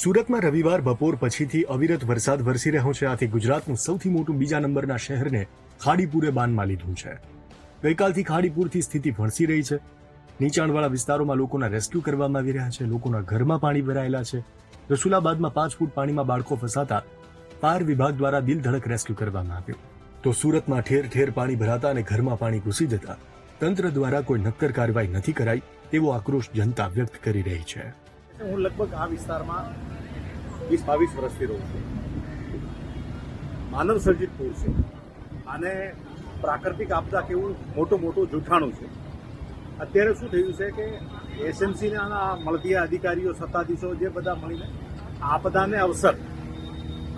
સુરતમાં રવિવાર બપોર પછીથી અવિરત વરસાદ વરસી રહ્યો છે. આથી ગુજરાતનું સૌથી મોટું બીજા નંબરના શહેરને ખાડીપુરે બાનમાં લીધું છે. ગઈકાલથી ખાડીપુરથી સ્થિતિ ભણસી રહી છે. નીચાણવાળા વિસ્તારોમાં લોકોના રેસ્ક્યુ કરવામાં આવી રહ્યા છે. લોકોના ઘરમાં પાણી ભરાયેલા છે. રસુલાબાદમાં પાંચ ફૂટ પાણીમાં બાળકો ફસાતા ફાયર વિભાગ દ્વારા દિલધડક રેસ્ક્યુ કરવામાં આવ્યું. તો સુરતમાં ઠેર ઠેર પાણી ભરાતા અને ઘરમાં પાણી ઘૂસી જતા તંત્ર દ્વારા કોઈ નક્કર કાર્યવાહી નથી કરાઈ તેવો આક્રોશ જનતા વ્યક્ત કરી રહી છે. હું લગભગ આ વિસ્તારમાં વીસ, બાવીસ વર્ષથી રહું છું. માનવ સર્જિત પૂર છે. અને પ્રાકૃતિક આપદા કેવું મોટું મોટું જૂઠાણું છે. અત્યારે શું થયું છે કે એસએમસીના મળતીયા અધિકારીઓ, સત્તાધીશો જે બધા મળીને આપદાને અવસર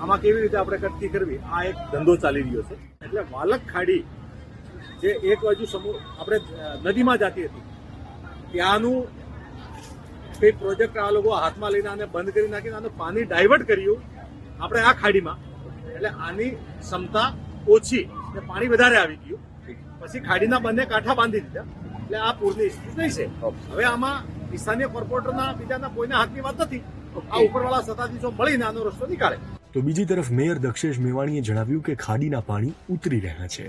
આમાં કેવી રીતે આપણે કટકી કરવી? આ એક ધંધો ચાલી રહ્યો છે. એટલે વાલક ખાડી જે એક બાજુ સમૂહ, આપણે નદીમાં જતી હતી, ત્યાંનું કંઈ પ્રોજેક્ટ આ લોકો હાથમાં લઈને આને બંધ કરી નાખીને આનું પાણી ડાયવર્ટ કર્યું આપણે આ ખાડીમાં. એટલે આની ક્ષમતા ઓછી ને પાણી વધારે આવી ગયું. પછી ખાડીના બંને કાંઠા બાંધી દીધા. એટલે આ પૂરની સ્થિતિ થઈ છે. હવે આમાં સ્થાનીય કોર્પોરેટરના બીજાના કોઈના હાથની વાત નથી. આ ઉપરવાળા સત્તાધીશો મળીને આનો રસ્તો નીકાળે. તો બીજી તરફ મેયર દક્ષેશ મેવાણીએ જણાવ્યું કે ખાડીના પાણી ઉતરી રહ્યા છે.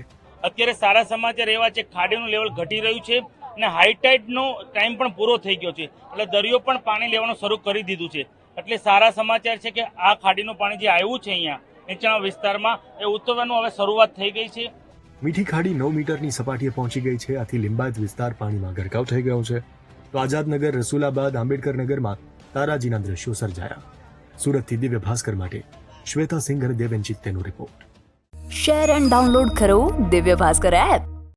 અત્યારે સારા સમાચાર એવા છે ખાડીનું લેવલ ઘટી રહ્યું છે. અને હાઈટાઈડનો ટાઈમ પણ પૂરો થઈ ગયો છે. એટલે દરિયો પણ પાણી લેવાનું શરૂ કરી દીધું છે. એટલે સારા સમાચાર છે કે આ ખાડીનું પાણી જે આવ્યું છે અહીંયા નીચાણ વિસ્તારમાં એ ઉતરવાનું હવે શરૂઆત થઈ ગઈ છે. મીઠી ખાડી નવ મીટરની સપાટીએ પહોંચી ગઈ છે. આથી લિંબાયત વિસ્તાર પાણીમાં ગરકાવ થઈ ગયો છે. તો આઝાદનગર રસુલાબાદ આંબેડકરનગરમાં તારાજીના દ્રશ્યો સર્જાયા. સુરતથી દિવ્ય ભાસ્કર માટે શ્વેતા સિંઘ અને દેવેન ચિત્તેનો રિપોર્ટ શેર એન્ડ ડાઉનલોડ કરો દિવ્ય ભાસ્કર એપ